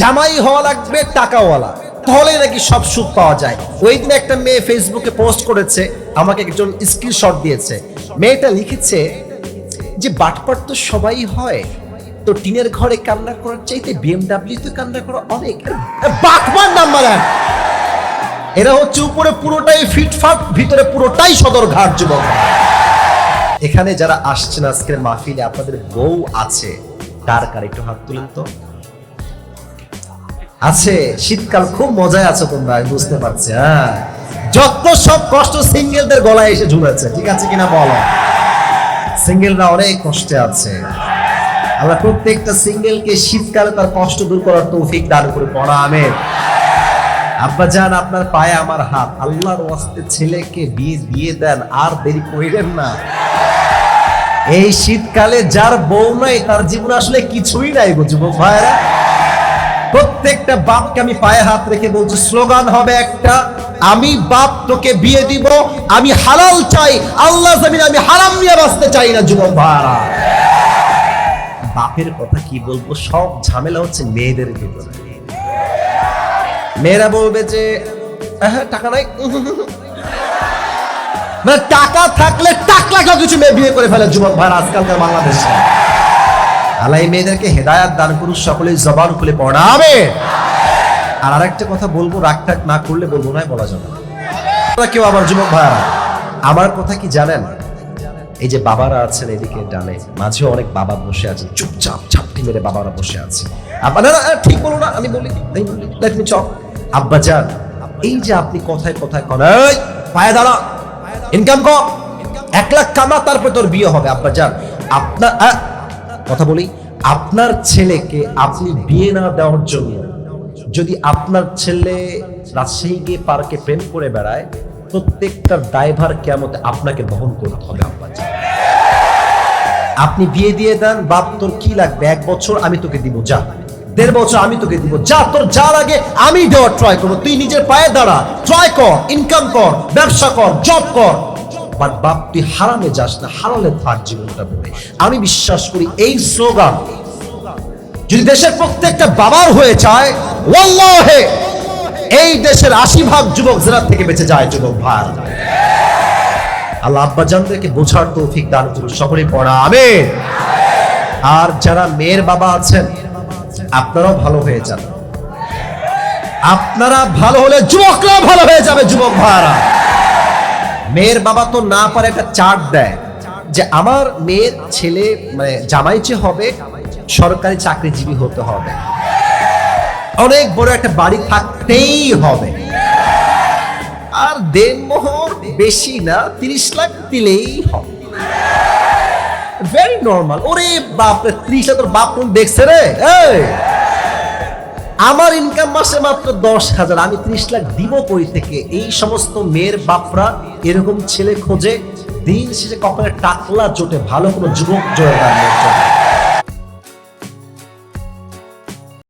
জামাই হওয়া লাগবে টাকাওয়ালা তাহলে নাকি সব সুখ পাওয়া যায়। ওই দিন একটা মেয়ে ফেসবুকে পোস্ট করেছে, আমাকে একজন স্ক্রিনশট দিয়েছে। মেয়েটা লিখেছে যে বাটপাট তো সবাই হয়। তো টিনের ঘরে কান্না করার চাইতে বিএমডাব্লিউ তে কান্না করা অনেক। বাটপার নাম্বার এক এরা হচ্ছে উপরে পুরোটাই ফিটফাট, ভিতরে পুরোটাই সদর ঘাট যুবক। এখানে যারা আসছেন আজকের মাহফিলে, আপনাদের বউ আছে। তার কার একটু হাত তুলেন তো। আছে, শীতকাল খুব মজায় আছে তোমরা বুঝতে পারছি হ্যাঁ। যত সব কষ্ট সিঙ্গেলদের গলায় এসে ঝুলেছে, ঠিক আছে কিনা বলো? সিঙ্গেলরা অনেক কষ্টে আছে। আমরা প্রত্যেকটা সিঙ্গেলকে শীতকালে তার কষ্ট দূর করার তৌফিক দান করে, পড়া আমের আব্বা যান আপনার পায়ে আমার হাত, আল্লাহর ওয়াস্তে ছেলেকে বিয়ে দিয়ে দেন, আর দেরি করিলেন না। এই শীতকালে যার বউ নাই, তার জীবনে আসলে কিছুই নাই গো, যুবক ভাইরা প্রত্যেকটা বাপকে আমি পায়ে হাত রেখে বলছি, স্লোগান হবে একটা, আমি বাপ তোকে বিয়ে দিব, আমি হালাল চাই আল্লাহ জমিন আমি হারাম নিয়ে বাঁচতে চাই না যুবক ভাইরা বাপের কথা কি বলব? সব ঝামেলা হচ্ছে মেয়েদের ভিতরে। মেয়েরা বলবে যে হ্যাঁ টাকা নাই। মানে টাকা থাকলে টাক লাগা কিছু মেয়ে বিয়ে করে ফেলে যুবক ভাই আজকালকার বাংলাদেশে। আল্লাহ এই মেয়েদেরকে হেদায়াত দান করুন সকলে জবান খুলে পড়াবে আর আরেকটা কথা বলব রাগ টাক না করলে বলব না বলা যাবে না। কেউ আমার যুবক ভাইয়ারা আমার কথা কি জানেন? এই যে বাবারা আছেন এদিকে ডানে মাঝে অনেক বাবা বসে আছেন চুপচাপ চাপটি মেরে বাবারা বসে আছে। ঠিক বলো না আমি বলি লেট মি চক আব্বা যান। এই যে আপনি কথায় কথায় কন এই পায়ে দাঁড়া। ইনকাম কর। এক লাখ কামা তারপর তোর বিয়ে হবে আব্বা যান। আপনার কথা বলি, আপনার ছেলেকে আপনি বিয়ে না দেওয়ার জন্য যদি আপনার ছেলে রাজশাহী গিয়ে পার্কে প্রেম করে বেড়ায়, প্রত্যেকটা ড্রাইভার কেমতে আপনাকে বহন করতে হবে যান। আপনি বিয়ে দিয়ে দেন, বাপ, তোর কি লাগবে? এক বছর আমি তোকে দিব, যা। দেড় বছর আমি তোকে দিব, যা, তোর যা লাগে আমি দেওয়ার ট্রাই করব। তুই নিজের পায়ে দাঁড়া ট্রাই কর ইনকাম কর, ব্যবসা কর জব কর। বাট বাপ, তুই হারামে যাস না হারালে থাক জীবনটা বলে আমি বিশ্বাস করি এই স্লোগান যদি দেশের প্রত্যেকটা বাবার হয়ে যায় এই দেশের আশি ভাগ যুবক জেলার থেকে বেঁচে যায়, যুবক ভাই। আল্লাহ আব্বাজানদেরকে বোঝার তৌফিক দান করুন সকলে পড়া, আমিন। আর যারা মেয়ের বাবা আছেন, আপনারাও ভালো হয়ে যান। আপনারা ভালো হলে যুবকরা ভালো হয়ে যাবে, যুবক ভাইরা। মেয়ের বাবা তো না পারে একটা চার্ট দেয় যে আমার মেয়ের ছেলে মানে জামাই যে হবে, সরকারি চাকরিজীবী হতে হবে। অনেক বড় একটা বাড়ি থাকতেই হবে। আর দেনমোহর বেশি না, তিরিশ লাখ দিলেই হবে। ভেরি নর্মাল ওরে বাপরে, ত্রিশ লাখ বাপ দেখছে রে? এই! আমার ইনকাম মাসে মাত্র দশ হাজার, আমি ত্রিশ লাখ দিব কই থেকে? এই সমস্ত মেয়ের বাপরা এরকম ছেলে খোঁজে, দিন শেষে কখনো টাকলা জোটে, ভালো কোনো যুবক জোরে